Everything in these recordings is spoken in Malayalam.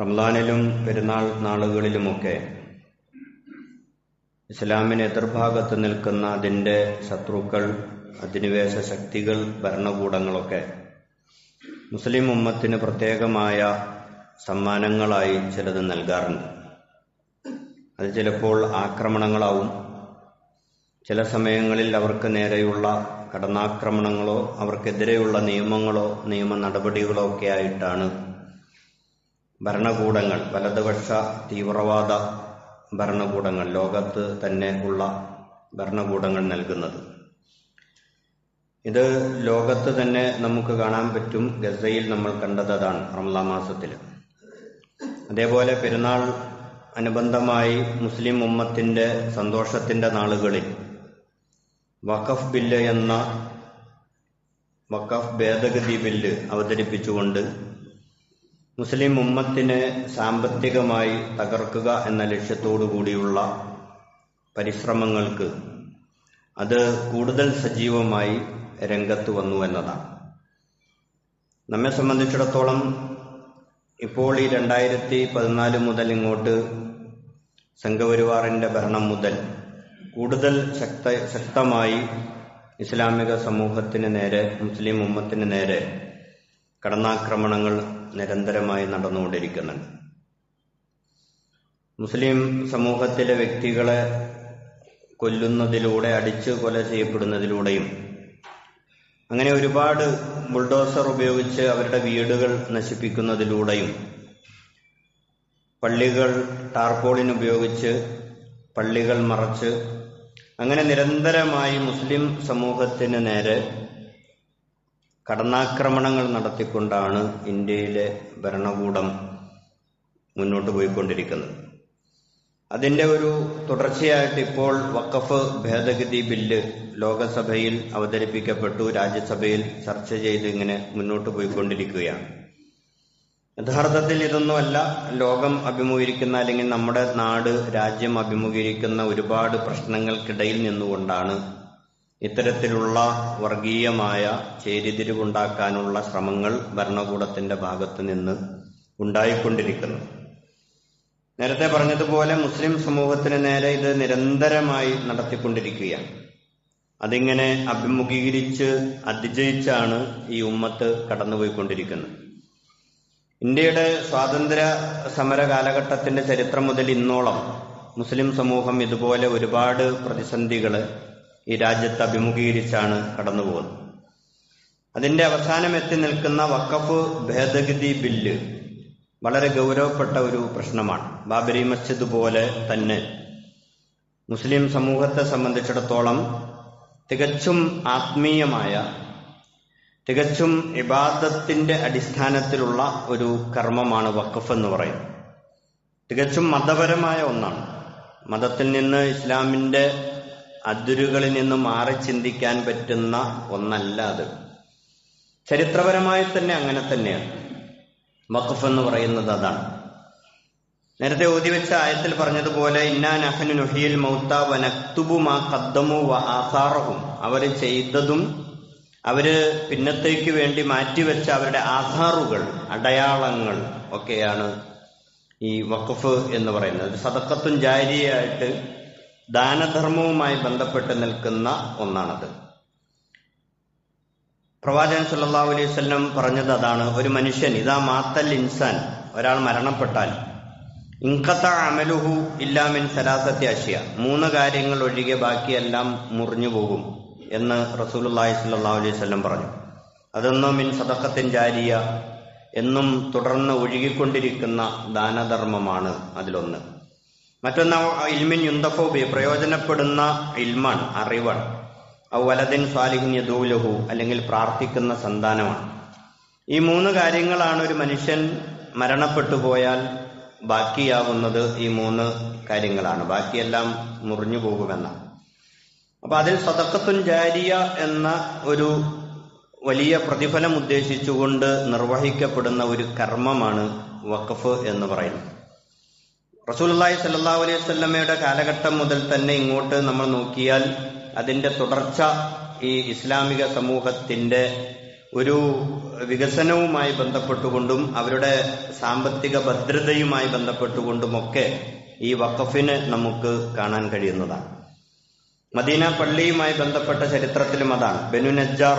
റംലാനിലും പെരുന്നാൾ നാളുകളിലുമൊക്കെ ഇസ്ലാമിന് എതിർഭാഗത്ത് നിൽക്കുന്ന അതിന്റെ ശത്രുക്കൾ അധിനിവേശ ശക്തികൾ ഭരണകൂടങ്ങളൊക്കെ മുസ്ലിം ഉമ്മത്തിന് പ്രത്യേകമായ സമ്മാനങ്ങളായി ചിലത് നൽകാറുണ്ട്. അത് ചിലപ്പോൾ ആക്രമണങ്ങളാവും. ചില സമയങ്ങളിൽ അവർക്ക് നേരെയുള്ള കടന്നാക്രമണങ്ങളോ അവർക്കെതിരെയുള്ള നിയമങ്ങളോ നിയമ നടപടികളോ ഒക്കെ ആയിട്ടാണ് ഭരണകൂടങ്ങൾ വലതുപക്ഷ തീവ്രവാദ ഭരണകൂടങ്ങൾ ലോകത്ത് തന്നെ ഉള്ള ഭരണകൂടങ്ങൾ നൽകുന്നത്. ഇത് ലോകത്ത് തന്നെ നമുക്ക് കാണാൻ പറ്റും. ഗസയിൽ നമ്മൾ കണ്ടത് അതാണ് റംലാ മാസത്തിൽ അതേപോലെ പെരുന്നാൾ അനുബന്ധമായി മുസ്ലിം ഉമ്മത്തിന്റെ സന്തോഷത്തിന്റെ നാളുകളിൽ വഖഫ് ബില്ല് എന്ന വഖഫ് ഭേദഗതി ബില്ല് അവതരിപ്പിച്ചുകൊണ്ട് മുസ്ലിം ഉമ്മത്തിനെ സാമ്പത്തികമായി തകർക്കുക എന്ന ലക്ഷ്യത്തോടു കൂടിയുള്ള പരിശ്രമങ്ങൾക്ക് അത് കൂടുതൽ സജീവമായി രംഗത്ത് വന്നു എന്നതാണ്. നമ്മെ സംബന്ധിച്ചിടത്തോളം ഇപ്പോൾ ഈ രണ്ടായിരത്തി പതിനാല് മുതൽ ഇങ്ങോട്ട് സംഘപരിവാറിന്റെ ഭരണം മുതൽ കൂടുതൽ ശക്ത ശക്തമായി ഇസ്ലാമിക സമൂഹത്തിന് നേരെ മുസ്ലിം ഉമ്മത്തിന് നേരെ കടന്നാക്രമണങ്ങൾ നിരന്തരമായി നടന്നുകൊണ്ടിരിക്കുന്നുണ്ട്. മുസ്ലിം സമൂഹത്തിലെ വ്യക്തികളെ കൊല്ലുന്നതിലൂടെ അടിച്ചു കൊല ചെയ്യപ്പെടുന്നതിലൂടെയും അങ്ങനെ ഒരുപാട് ബുൾഡോസർ ഉപയോഗിച്ച് അവരുടെ വീടുകൾ നശിപ്പിക്കുന്നതിലൂടെയും പള്ളികൾ ടാർപോളിൻ ഉപയോഗിച്ച് പള്ളികൾ മറച്ച് അങ്ങനെ നിരന്തരമായി മുസ്ലിം സമൂഹത്തിന് നേരെ കടന്നാക്രമണങ്ങൾ നടത്തിക്കൊണ്ടാണ് ഇന്ത്യയിലെ ഭരണകൂടം മുന്നോട്ട് പോയിക്കൊണ്ടിരിക്കുന്നത്. അതിന്റെ ഒരു തുടർച്ചയായിട്ട് ഇപ്പോൾ വഖഫ് ഭേദഗതി ബില്ല് ലോകസഭയിൽ അവതരിപ്പിക്കപ്പെട്ടു രാജ്യസഭയിൽ ചർച്ച ചെയ്ത് ഇങ്ങനെ മുന്നോട്ട് പോയിക്കൊണ്ടിരിക്കുകയാണ്. യഥാർത്ഥത്തിൽ ഇതൊന്നുമല്ല ലോകം അഭിമുഖീകരിക്കുന്ന അല്ലെങ്കിൽ നമ്മുടെ നാട് രാജ്യം അഭിമുഖീകരിക്കുന്ന ഒരുപാട് പ്രശ്നങ്ങൾക്കിടയിൽ നിന്നുകൊണ്ടാണ് ഇത്തരത്തിലുള്ള വർഗീയമായ ചേരിതിരിവുണ്ടാക്കാനുള്ള ശ്രമങ്ങൾ ഭരണകൂടത്തിന്റെ ഭാഗത്ത് നിന്ന് ഉണ്ടായിക്കൊണ്ടിരിക്കുന്നു. നേരത്തെ പറഞ്ഞതുപോലെ മുസ്ലിം സമൂഹത്തിന് നേരെ ഇത് നിരന്തരമായി നടത്തിക്കൊണ്ടിരിക്കുകയാണ്. അതിങ്ങനെ അഭിമുഖീകരിച്ച് അതിജയിച്ചാണ് ഈ ഉമ്മത്ത് കടന്നുപോയിക്കൊണ്ടിരിക്കുന്നത്. ഇന്ത്യയുടെ സ്വാതന്ത്ര്യ സമര കാലഘട്ടത്തിന്റെ ചരിത്രം മുതൽ ഇന്നോളം മുസ്ലിം സമൂഹം ഇതുപോലെ ഒരുപാട് പ്രതിസന്ധികൾ ഈ രാജ്യത്ത് അഭിമുഖീകരിച്ചാണ് കടന്നുപോകുന്നത്. അതിന്റെ അവസാനം എത്തി നിൽക്കുന്ന വക്കഫ് ഭേദഗതി ബില്ല് വളരെ ഗൗരവപ്പെട്ട ഒരു പ്രശ്നമാണ്. ബാബരി മസ്ജിദ് പോലെ തന്നെ മുസ്ലിം സമൂഹത്തെ സംബന്ധിച്ചിടത്തോളം തികച്ചും ആത്മീയമായ തികച്ചും ഇബാദത്തിന്റെ അടിസ്ഥാനത്തിലുള്ള ഒരു കർമ്മമാണ് വക്കഫ് എന്ന് പറയുന്നത്. തികച്ചും മതപരമായ ഒന്നാണ്. മതത്തിൽ നിന്ന് ഇസ്ലാമിന്റെ അതിരുകളിൽ നിന്ന് മാറി ചിന്തിക്കാൻ പറ്റുന്ന ഒന്നല്ല അത്. ചരിത്രപരമായി തന്നെ അങ്ങനെ തന്നെയാണ്. വഖഫ് എന്ന് പറയുന്നത് അതാണ്. നേരത്തെ ഓതിവെച്ച ആയത്തിൽ പറഞ്ഞതുപോലെ ഇന്നാ നഹനു നുഹിയിൽ മൗത്ത വനക്തുബുമാ കദ്ദമു വ അവർ ചെയ്തതും അവർ പിന്നത്തേക്ക് വേണ്ടി മാറ്റിവെച്ച അവരുടെ ആധാറുകൾ അടയാളങ്ങൾ ഒക്കെയാണ് ഈ വഖഫ് എന്ന് പറയുന്നത്. സതക്കത്തും ജാരിയായിട്ട് ദാനധർമ്മവുമായി ബന്ധപ്പെട്ട് നിൽക്കുന്ന ഒന്നാണത്. പ്രവാചകൻ സല്ലാ അലൈഹി പറഞ്ഞത് അതാണ് ഒരു മനുഷ്യൻ ഇതാ മാത്തൽ ഇൻസാൻ ഒരാൾ മരണപ്പെട്ടാൽ ഇൻകത്ത അമലുഹു ഇല്ലാമിൻ സലാസത്തി അഷ്യ മൂന്ന് കാര്യങ്ങൾ ഒഴികെ ബാക്കിയെല്ലാം മുറിഞ്ഞു പോകും എന്ന് റസൂലുള്ളാഹി സല്ലാ അലൈഹി വസല്ലം പറഞ്ഞു. അതൊന്നും മിൻ സതക്കത്തിൻ ജാരിയ എന്നും തുടർന്ന് ഒഴുകിക്കൊണ്ടിരിക്കുന്ന ദാനധർമ്മമാണ് അതിലൊന്ന്. മറ്റൊന്ന് ഇൽമിൻ യുന്തഫോബി പ്രയോജനപ്പെടുന്ന ഇൽമാണ് അറിവാണ്. ഔ വലദിൻ സ്വാലിഹിൻ യദൂലഹു അല്ലെങ്കിൽ പ്രാർത്ഥിക്കുന്ന സന്താനമാണ്. ഈ മൂന്ന് കാര്യങ്ങളാണ് ഒരു മനുഷ്യൻ മരണപ്പെട്ടു പോയാൽ ബാക്കിയാവുന്നത് ഈ മൂന്ന് കാര്യങ്ങളാണ്. ബാക്കിയെല്ലാം മുറിഞ്ഞു പോകുമെന്നാണ്. അപ്പൊ അതിൽ സതക്കത്തുൻ ജാരിയ എന്ന ഒരു വലിയ പ്രതിഫലം ഉദ്ദേശിച്ചുകൊണ്ട് നിർവഹിക്കപ്പെടുന്ന ഒരു കർമ്മമാണ് വഖഫ് എന്ന് പറയുന്നത്. റസൂലുള്ളാഹി സല്ലല്ലാഹു അലൈഹി വസല്ലമയുടെ കാലഘട്ടം മുതൽ തന്നെ ഇങ്ങോട്ട് നമ്മൾ നോക്കിയാൽ അതിന്റെ തുടർച്ച ഈ ഇസ്ലാമിക സമൂഹത്തിന്റെ ഒരു വികസനവുമായി ബന്ധപ്പെട്ടുകൊണ്ടും അവരുടെ സാമ്പത്തിക ഭദ്രതയുമായി ബന്ധപ്പെട്ടുകൊണ്ടുമൊക്കെ ഈ വഖഫിന് നമുക്ക് കാണാൻ കഴിയുന്നതാണ്. മദീന പള്ളിയുമായി ബന്ധപ്പെട്ട ചരിത്രത്തിലും അതാണ്. ബനു നജ്ജാർ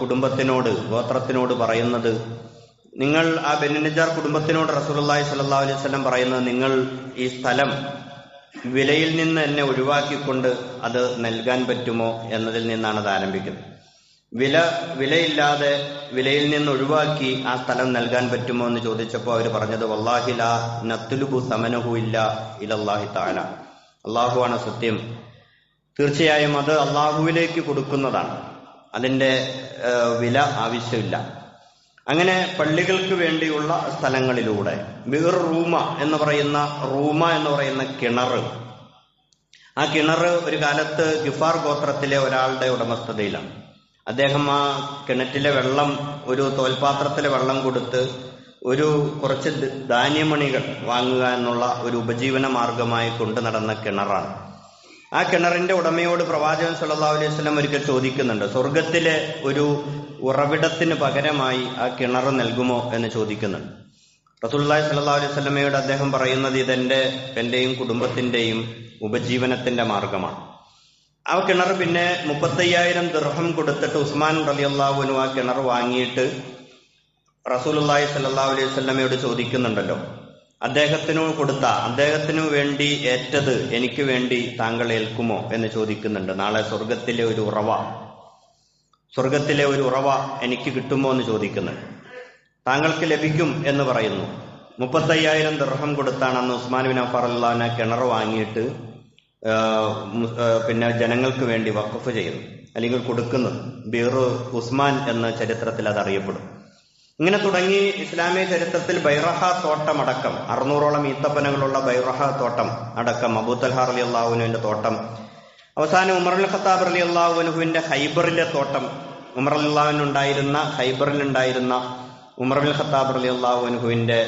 കുടുംബത്തിനോട് ഗോത്രത്തിനോട് പറയുന്നത് നിങ്ങൾ ആ ബെന്നിനജാർ കുടുംബത്തിനോട് റസൂലുള്ളാഹി സല്ലാ അലൈഹി സ്വലം പറയുന്നത് നിങ്ങൾ ഈ സ്ഥലം വിലയിൽ നിന്ന് എന്നെ ഒഴിവാക്കിക്കൊണ്ട് അത് നൽകാൻ പറ്റുമോ എന്നതിൽ നിന്നാണ് അത് ആരംഭിക്കുന്നത്. വില വിലയില്ലാതെ വിലയിൽ നിന്ന് ഒഴിവാക്കി ആ സ്ഥലം നൽകാൻ പറ്റുമോ എന്ന് ചോദിച്ചപ്പോൾ അവർ പറഞ്ഞത് വല്ലാഹില നത്തുലുബു സമനഹു ഇല്ല ഇലല്ലാഹി താല അള്ളാഹുവാണ് സത്യം. തീർച്ചയായും അത് അള്ളാഹുവിലേക്ക് കൊടുക്കുന്നതാണ്. അതിന്റെ വില ആവശ്യമില്ല. അങ്ങനെ പള്ളികൾക്ക് വേണ്ടിയുള്ള സ്ഥലങ്ങളിലൂടെ മിർ റൂമ എന്ന് പറയുന്ന റൂമ എന്ന് പറയുന്ന കിണർ ആ കിണർ ഒരു കാലത്ത് ഗിഫാർ ഗോത്രത്തിലെ ഒരാളുടെ ഉടമസ്ഥതയിലാണ്. അദ്ദേഹം ആ കിണറ്റിലെ വെള്ളം ഒരു തോൽപാത്രത്തിലെ വെള്ളം കൊടുത്ത് ഒരു കുറച്ച് ധാന്യമണികൾ വാങ്ങുക എന്നുള്ള ഒരു ഉപജീവന മാർഗമായി കൊണ്ടു നടന്ന കിണറാണ്. ആ കിണറിന്റെ ഉടമയോട് പ്രവാചകൻ സല്ലല്ലാഹു അലൈഹി വസല്ലം ഒരിക്കൽ ചോദിക്കുന്നുണ്ട് സ്വർഗത്തിലെ ഒരു ഉറവിടത്തിന് പകരമായി ആ കിണർ നൽകുമോ? എന്ന് ചോദിക്കുന്നുണ്ട്. റസൂലുള്ളാഹി സല്ലാ അലൈഹി സ്വലമയോട് അദ്ദേഹം പറയുന്നത് ഇതെന്റെ എന്റെയും കുടുംബത്തിന്റെയും ഉപജീവനത്തിന്റെ മാർഗമാണ്. ആ കിണർ പിന്നെ മുപ്പത്തയ്യായിരം ദർഹം കൊടുത്തിട്ട് ഉസ്മാൻ റലി അള്ളാഹുനു ആ കിണർ വാങ്ങിയിട്ട് റസൂലുള്ളാഹി സല്ലാ അലൈഹി സ്വലമയോട് ചോദിക്കുന്നുണ്ടല്ലോ. അദ്ദേഹത്തിനു കൊടുത്ത അദ്ദേഹത്തിനു വേണ്ടി ഏറ്റത് എനിക്ക് വേണ്ടി താങ്കൾ ഏൽക്കുമോ എന്ന് ചോദിക്കുന്നുണ്ട്. നാളെ സ്വർഗത്തിലെ ഒരു ഉറവ സ്വർഗത്തിലെ ഒരു ഉറവ എനിക്ക് കിട്ടുമോ എന്ന് ചോദിക്കുന്നുണ്ട് താങ്കൾക്ക് ലഭിക്കും എന്ന് പറയുന്നു. മുപ്പത്തയ്യായിരം ദർഹം കൊടുത്താണ് അന്ന് ഉസ്മാൻ ബിൻ അഫർ അള്ളഹാനെ കിണർ വാങ്ങിയിട്ട് പിന്നെ ജനങ്ങൾക്ക് വേണ്ടി വഖഫ് ചെയ്യുന്നു. അല്ലെങ്കിൽ കൊടുക്കുന്നത് ബീർ ഉസ്മാൻ എന്ന ചരിത്രത്തിൽ അത് അറിയപ്പെടും. ഇങ്ങനെ തുടങ്ങി ഇസ്ലാമിക ചരിത്രത്തിൽ ബൈറഹ തോട്ടം അടക്കം അറുന്നൂറോളം ഈത്തപ്പനകളുള്ള ബൈറഹ തോട്ടം അടക്കം അബൂത്തൽഹാർ അലി അള്ളാഹുനുവിന്റെ തോട്ടം അവസാനം ഉമർ അൽ ഖത്താബ് അലി അള്ളാഹുനുഹുവിന്റെ ഹൈബറിലെ തോട്ടം ഉമർ അള്ളാഹുനുണ്ടായിരുന്ന ഹൈബറിലുണ്ടായിരുന്ന ഉമർ അൽ ഖത്താബ് അലി അള്ളാഹുനുഹുവിന്റെ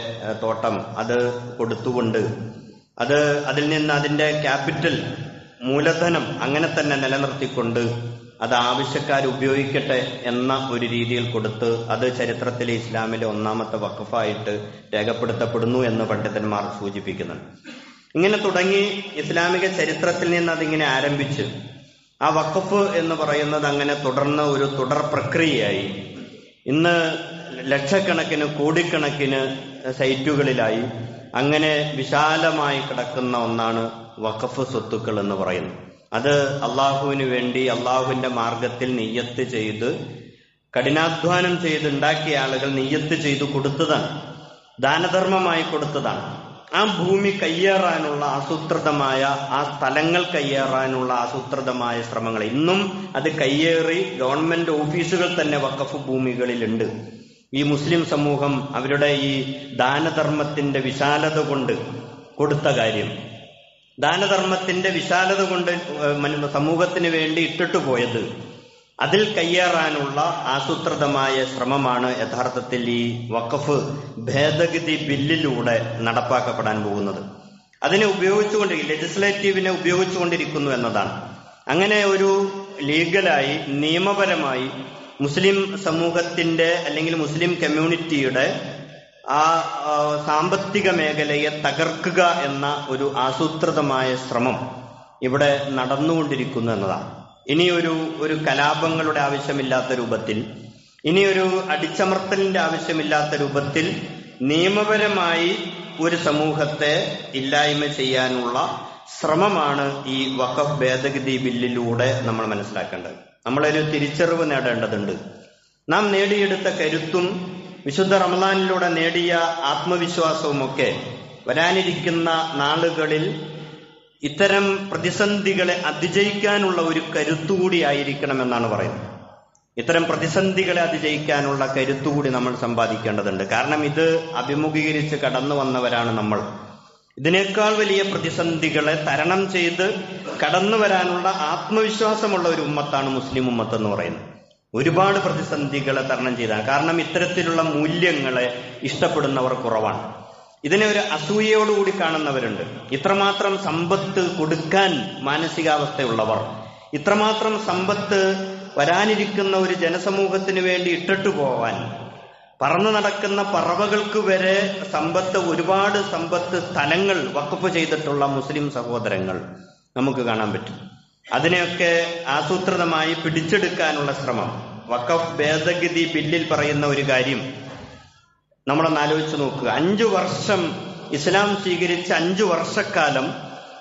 തോട്ടം അത് കൊടുത്തുകൊണ്ട് അത് അതിൽ നിന്ന് അതിന്റെ ക്യാപിറ്റൽ മൂലധനം അങ്ങനെ തന്നെ നിലനിർത്തിക്കൊണ്ട് അത് ആവശ്യക്കാർ ഉപയോഗിക്കട്ടെ എന്ന ഒരു രീതിയിൽ കൊടുത്ത് അത് ചരിത്രത്തിലെ ഇസ്ലാമിലെ ഒന്നാമത്തെ വഖഫായിട്ട് രേഖപ്പെടുത്തപ്പെടുന്നു എന്ന് പണ്ഡിതന്മാർ സൂചിപ്പിക്കുന്നുണ്ട്. ഇങ്ങനെ തുടങ്ങി ഇസ്ലാമിക ചരിത്രത്തിൽ നിന്ന് അതിങ്ങനെ ആരംഭിച്ച് ആ വഖഫ് എന്ന് പറയുന്നത് അങ്ങനെ തുടർന്ന ഒരു തുടർ പ്രക്രിയയായി. ഇന്ന് ലക്ഷക്കണക്കിന് കോടിക്കണക്കിന് സൈറ്റുകളിലായി അങ്ങനെ വിശാലമായി കിടക്കുന്ന ഒന്നാണ് വഖഫ് സ്വത്തുക്കൾ എന്ന് പറയുന്നത്. അത് അള്ളാഹുവിന് വേണ്ടി അള്ളാഹുവിന്റെ മാർഗത്തിൽ നെയ്യത്ത് ചെയ്ത് കഠിനാധ്വാനം ചെയ്തുണ്ടാക്കിയ ആളുകൾ നെയ്യത്ത് ചെയ്ത് കൊടുത്തതാണ്. ദാനധർമ്മമായി കൊടുത്തതാണ്. ആ ഭൂമി കയ്യേറാനുള്ള ആസൂത്രിതമായ ആ സ്ഥലങ്ങൾ കയ്യേറാനുള്ള ആസൂത്രിതമായ ശ്രമങ്ങൾ. ഇന്നും അത് കയ്യേറി ഗവൺമെന്റ് ഓഫീസുകൾ തന്നെ വഖഫ് ഭൂമികളിലുണ്ട്. ഈ മുസ്ലിം സമൂഹം അവരുടെ ഈ ദാനധർമ്മത്തിന്റെ വിശാലത കൊണ്ട് കൊടുത്ത കാര്യം. ദാനധർമ്മത്തിന്റെ വിശാലത കൊണ്ട് സമൂഹത്തിന് വേണ്ടി ഇട്ടിട്ട് പോയത്. അതിൽ കയ്യേറാനുള്ള ആസൂത്രിതമായ ശ്രമമാണ് യഥാർത്ഥത്തിൽ ഈ വഖഫ് ഭേദഗതി ബില്ലിലൂടെ നടപ്പാക്കപ്പെടാൻ പോകുന്നത്. അതിനെ ഉപയോഗിച്ചുകൊണ്ട് ലെജിസ്ലേറ്റീവിനെ ഉപയോഗിച്ചുകൊണ്ടിരിക്കുന്നു എന്നതാണ്. അങ്ങനെ ഒരു ലീഗലായി നിയമപരമായി മുസ്ലിം സമൂഹത്തിന്റെ അല്ലെങ്കിൽ മുസ്ലിം കമ്മ്യൂണിറ്റിയുടെ ആ സാമ്പത്തിക മേഖലയെ തകർക്കുക എന്ന ഒരു ആസൂത്രിതമായ ശ്രമം ഇവിടെ നടന്നുകൊണ്ടിരിക്കുന്നു എന്നതാണ്. ഇനിയൊരു ഒരു കലാപങ്ങളുടെ ആവശ്യമില്ലാത്ത രൂപത്തിൽ ഇനിയൊരു അടിച്ചമർത്തലിന്റെ ആവശ്യമില്ലാത്ത രൂപത്തിൽ നിയമപരമായി ഒരു സമൂഹത്തെ ഇല്ലായ്മ ചെയ്യാനുള്ള ശ്രമമാണ് ഈ വഖഫ് ഭേദഗതി ബില്ലിലൂടെ നമ്മൾ മനസ്സിലാക്കേണ്ടത്. നമ്മളൊരു തിരിച്ചറിവ് നേടേണ്ടതുണ്ട്. നാം നേടിയെടുത്ത കരുത്തും വിശുദ്ധ റമദാനിലൂടെ നേടിയ ആത്മവിശ്വാസവുമൊക്കെ വരാനിരിക്കുന്ന നാളുകളിൽ ഇത്തരം പ്രതിസന്ധികളെ അതിജയിക്കാനുള്ള ഒരു കരുത്തുകൂടി ആയിരിക്കണമെന്നാണ് പറയുന്നത്. ഇത്തരം പ്രതിസന്ധികളെ അതിജയിക്കാനുള്ള കരുത്തുകൂടി നമ്മൾ സമ്പാദിക്കേണ്ടതുണ്ട്. കാരണം ഇത് അഭിമുഖീകരിച്ച് കടന്നു വന്നവരാണ് നമ്മൾ. ഇതിനേക്കാൾ വലിയ പ്രതിസന്ധികളെ തരണം ചെയ്ത് കടന്നു വരാനുള്ള ആത്മവിശ്വാസമുള്ള ഒരു ഉമ്മത്താണ് മുസ്ലിം ഉമ്മത്ത് എന്ന് പറയുന്നത്. ഒരുപാട് പ്രതിസന്ധികളെ തരണം ചെയ്താണ്. കാരണം ഇത്തരത്തിലുള്ള മൂല്യങ്ങളെ ഇഷ്ടപ്പെടുന്നവർ കുറവാണ്. ഇതിനെ ഒരു അസൂയയോടുകൂടി കാണുന്നവരുണ്ട്. ഇത്രമാത്രം സമ്പത്ത് കൊടുക്കാൻ മാനസികാവസ്ഥയുള്ളവർ ഇത്രമാത്രം സമ്പത്ത് വരാനിരിക്കുന്ന ഒരു ജനസമൂഹത്തിന് വേണ്ടി ഇട്ടിട്ടു പോവാൻ പറന്നു നടക്കുന്ന പറവകൾക്ക് വരെ സമ്പത്ത് ഒരുപാട് സമ്പത്ത് സ്ഥലങ്ങൾ വക്കപ്പ് ചെയ്തിട്ടുള്ള മുസ്ലിം സഹോദരങ്ങൾ നമുക്ക് കാണാൻ പറ്റും. അതിനെയൊക്കെ ആസൂത്രിതമായി പിടിച്ചെടുക്കാനുള്ള ശ്രമം. വഖഫ് ഭേദഗതി ബില്ലിൽ പറയുന്ന ഒരു കാര്യം നമ്മളൊന്ന് ആലോചിച്ച് നോക്കുക. അഞ്ചു വർഷം ഇസ്ലാം സ്വീകരിച്ച അഞ്ചു വർഷക്കാലം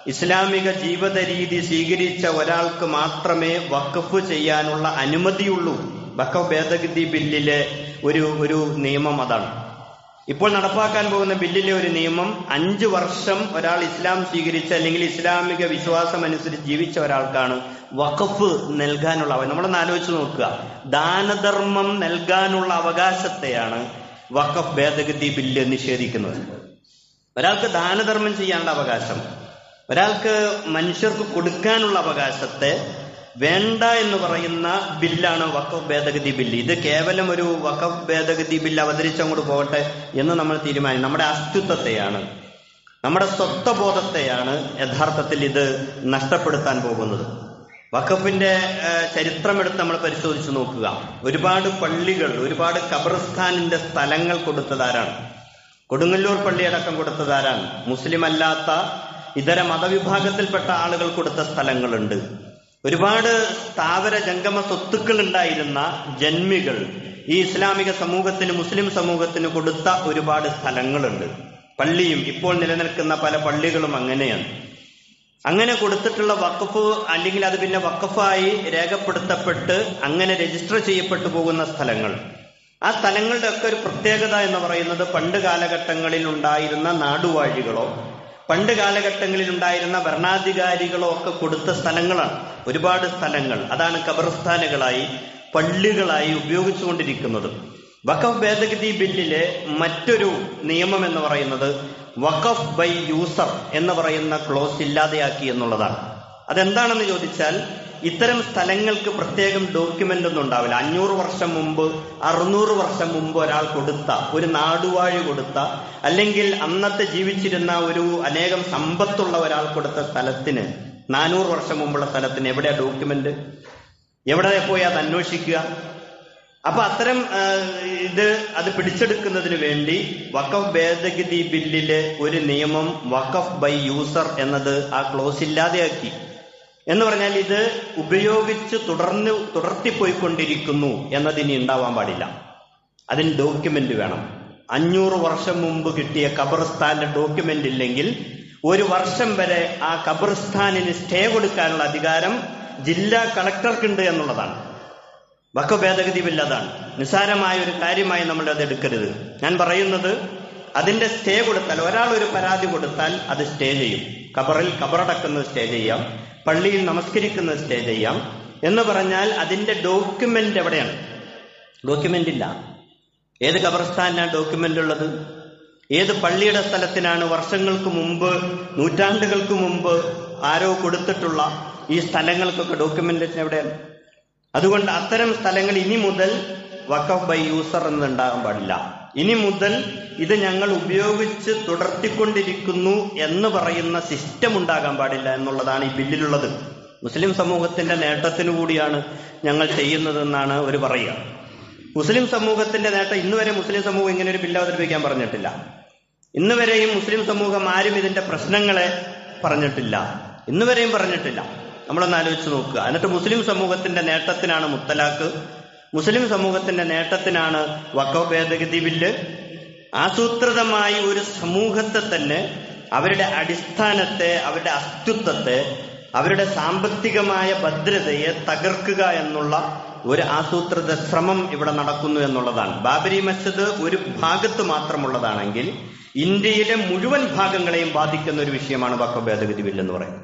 ഇസ്ലാമിക ജീവിത രീതി സ്വീകരിച്ച ഒരാൾക്ക് മാത്രമേ വഖഫ് ചെയ്യാനുള്ള അനുമതിയുള്ളൂ. വഖഫ് ഭേദഗതി ബില്ലിലെ ഒരു ഒരു നിയമം അതാണ്. ഇപ്പോൾ നടപ്പാക്കാൻ പോകുന്ന ബില്ലിലെ ഒരു നിയമം അഞ്ചു വർഷം ഒരാൾ ഇസ്ലാം സ്വീകരിച്ച അല്ലെങ്കിൽ ഇസ്ലാമിക വിശ്വാസം അനുസരിച്ച് ജീവിച്ച ഒരാൾക്കാണ് വഖഫ് നൽകാനുള്ള നമ്മളൊന്ന് ആലോചിച്ച് നോക്കുക. ദാനധർമ്മം നൽകാനുള്ള അവകാശത്തെയാണ് വഖഫ് ഭേദഗതി ബില്ല് നിഷേധിക്കുന്നത്. ഒരാൾക്ക് ദാനധർമ്മം ചെയ്യാനുള്ള അവകാശം ഒരാൾക്ക് മനുഷ്യർക്ക് കൊടുക്കാനുള്ള അവകാശത്തെ വേണ്ട എന്ന് പറയുന്ന ബില്ലാണ് വഖഫ് ഭേദഗതി ബില്ല്? ഇത് കേവലം ഒരു വഖഫ് ഭേദഗതി ബില്ല് അവതരിച്ചങ്ങോട്ട് പോകട്ടെ എന്ന് നമ്മൾ തീരുമാനിക്കും നമ്മുടെ അസ്തിത്വത്തെയാണ്. നമ്മുടെ സ്വത്വബോധത്തെയാണ് യഥാർത്ഥത്തിൽ ഇത് നഷ്ടപ്പെടുത്താൻ പോകുന്നത്. വഖഫിന്റെ ചരിത്രം ചരിത്രമെടുത്ത് നമ്മൾ പരിശോധിച്ച് നോക്കുക. ഒരുപാട് പള്ളികൾ ഒരുപാട് ഖബർസ്ഥാനിന്റെ സ്ഥലങ്ങൾ കൊടുത്തതാരാണ്? കൊടുങ്ങല്ലൂർ പള്ളിയടക്കം കൊടുത്തതാരാണ്? മുസ്ലിം അല്ലാത്ത ഇതര മതവിഭാഗത്തിൽപ്പെട്ട ആളുകൾ കൊടുത്ത സ്ഥലങ്ങളുണ്ട്. ഒരുപാട് താവര ജംഗമ സ്വത്തുക്കൾ ഉണ്ടായിരുന്ന ജന്മികൾ ഈ ഇസ്ലാമിക സമൂഹത്തിന് മുസ്ലിം സമൂഹത്തിന് കൊടുത്ത ഒരുപാട് സ്ഥലങ്ങളുണ്ട്. പള്ളിയും ഇപ്പോൾ നിലനിൽക്കുന്ന പല പള്ളികളും അങ്ങനെയാണ്. അങ്ങനെ കൊടുത്തിട്ടുള്ള വക്കഫ് അല്ലെങ്കിൽ അത് പിന്നെ വക്കഫായി രേഖപ്പെടുത്തപ്പെട്ട് അങ്ങനെ രജിസ്റ്റർ ചെയ്യപ്പെട്ടു പോകുന്ന സ്ഥലങ്ങൾ. ആ സ്ഥലങ്ങളുടെ ഒക്കെ ഒരു പ്രത്യേകത എന്ന് പറയുന്നത് പണ്ട് കാലഘട്ടങ്ങളിൽ ഉണ്ടായിരുന്ന നാടുവാഴികളോ പണ്ട് കാലഘട്ടങ്ങളിൽ ഉണ്ടായിരുന്ന ഭരണാധികാരികളോ ഒക്കെ കൊടുത്ത സ്ഥലങ്ങളാണ്. ഒരുപാട് സ്ഥലങ്ങൾ. അതാണ് ഖബർസ്ഥാനുകളായി പള്ളികളായി ഉപയോഗിച്ചുകൊണ്ടിരിക്കുന്നത്. വഖഫ് ഭേദഗതി ബില്ലിലെ മറ്റൊരു നിയമം എന്ന് പറയുന്നത് വഖഫ് ബൈ യൂസർ എന്ന് പറയുന്ന ക്ലോസ് ഇല്ലാതെയാക്കി എന്നുള്ളതാണ്. അതെന്താണെന്ന് ചോദിച്ചാൽ ഇത്തരം സ്ഥലങ്ങൾക്ക് പ്രത്യേകം ഡോക്യുമെന്റ് ഒന്നും ഉണ്ടാവില്ല. അഞ്ഞൂറ് വർഷം മുമ്പ് അറുന്നൂറ് വർഷം മുമ്പ് ഒരാൾ കൊടുത്ത ഒരു നാടുവാഴി കൊടുത്ത അല്ലെങ്കിൽ അന്നത്തെ ജീവിച്ചിരുന്ന ഒരു അനേകം സമ്പത്തുള്ള ഒരാൾ കൊടുത്ത സ്ഥലത്തിന് നാനൂറ് വർഷം മുമ്പുള്ള സ്ഥലത്തിന് എവിടെയാ ഡോക്യുമെന്റ്? എവിടെ പോയി അത് അന്വേഷിക്കുക? അപ്പൊ അത്തരം ഇത് അത് പിടിച്ചെടുക്കുന്നതിന് വേണ്ടി വഖഫ് ഭേദഗതി ബില്ലിലെ ഒരു നിയമം വഖഫ് ബൈ യൂസർ എന്നത് ആ ക്ലോസ് ഇല്ലാതെയാക്കി. എന്ന് പറഞ്ഞാൽ ഇത് ഉപയോഗിച്ച് തുടർന്ന് തുടർത്തിപ്പോയിക്കൊണ്ടിരിക്കുന്നു എന്നതിനി ഉണ്ടാവാൻ പാടില്ല. അതിന് ഡോക്യുമെന്റ് വേണം. അഞ്ഞൂറ് വർഷം മുമ്പ് കിട്ടിയ ഖബർസ്ഥാന്റെ ഡോക്യുമെന്റ് ഇല്ലെങ്കിൽ ഒരു വർഷം വരെ ആ ഖബർസ്ഥാനിന് സ്റ്റേ കൊടുക്കാനുള്ള അധികാരം ജില്ലാ കളക്ടർക്കുണ്ട് എന്നുള്ളതാണ്. വഖഫ് ഭേദഗതി ബില്ല് അതാണ് നിസ്സാരമായ ഒരു കാര്യമായി നമ്മൾ അത് എടുക്കരുത്. ഞാൻ പറയുന്നത് അതിന്റെ സ്റ്റേ കൊടുത്താൽ ഒരാൾ ഒരു പരാതി കൊടുത്താൽ അത് സ്റ്റേ ചെയ്യും. ഖബറിൽ ഖബറടക്കുന്നത് സ്റ്റേ ചെയ്യാം. പള്ളിയിൽ നമസ്കരിക്കുന്ന സ്റ്റേ ചെയ്യാം. എന്ന് പറഞ്ഞാൽ അതിന്റെ ഡോക്യുമെന്റ് എവിടെയാണ്? ഡോക്യുമെന്റ് ഇല്ല ഏത് ഖബർസ്ഥാനാണ് ഡോക്യുമെന്റ് ഉള്ളത്? ഏത് പള്ളിയുടെ സ്ഥലത്തിനാണ് വർഷങ്ങൾക്ക് മുമ്പ് നൂറ്റാണ്ടുകൾക്ക് മുമ്പ് ആരോ കൊടുത്തിട്ടുള്ള ഈ സ്ഥലങ്ങൾക്കൊക്കെ ഡോക്യുമെന്റേഷൻ എവിടെയാണ്? അതുകൊണ്ട് അത്തരം സ്ഥലങ്ങൾ ഇനി മുതൽ വക്കഫ് ബൈ യൂസർ എന്നുണ്ടാകാൻ പാടില്ല. ഇനി മുതൽ ഇത് ഞങ്ങൾ ഉപയോഗിച്ച് തുടർത്തിക്കൊണ്ടിരിക്കുന്നു എന്ന് പറയുന്ന സിസ്റ്റം ഉണ്ടാകാൻ പാടില്ല എന്നുള്ളതാണ് ഈ ബില്ലിലുള്ളത്. മുസ്ലിം സമൂഹത്തിന്റെ നേട്ടത്തിനു കൂടിയാണ് ഞങ്ങൾ ചെയ്യുന്നതെന്നാണ് അവർ പറയുക. മുസ്ലിം സമൂഹത്തിന്റെ നേട്ടം ഇന്ന് വരെ മുസ്ലിം സമൂഹം ഇങ്ങനെ ഒരു ബില്ല് അവതരിപ്പിക്കാൻ പറഞ്ഞിട്ടില്ല. ഇന്ന് വരെയും മുസ്ലിം സമൂഹം ആരും ഇതിന്റെ പ്രശ്നങ്ങളെ പറഞ്ഞിട്ടില്ല. ഇന്ന് വരെയും പറഞ്ഞിട്ടില്ല. നമ്മളൊന്ന് ആലോചിച്ച് നോക്കുക. എന്നിട്ട് മുസ്ലിം സമൂഹത്തിന്റെ നേട്ടത്തിനാണ് മുത്തലാഖ് മുസ്ലിം സമൂഹത്തിന്റെ നേട്ടത്തിനാണ് വക്കോ ഭേദഗതി ബില്ല്. ആസൂത്രിതമായി ഒരു സമൂഹത്തെ തന്നെ അവരുടെ അടിസ്ഥാനത്തെ അവരുടെ അസ്തിത്വത്തെ അവരുടെ സാമ്പത്തികമായ ഭദ്രതയെ തകർക്കുക എന്നുള്ള ഒരു ആസൂത്രിത ശ്രമം ഇവിടെ നടക്കുന്നു എന്നുള്ളതാണ്. ബാബരി മസ്ജിദ് ഒരു ഭാഗത്ത് മാത്രമുള്ളതാണെങ്കിൽ ഇന്ത്യയിലെ മുഴുവൻ ഭാഗങ്ങളെയും ബാധിക്കുന്ന ഒരു വിഷയമാണ് വക്ക ഭേദഗതി ബില്ല് എന്ന് പറയുന്നത്.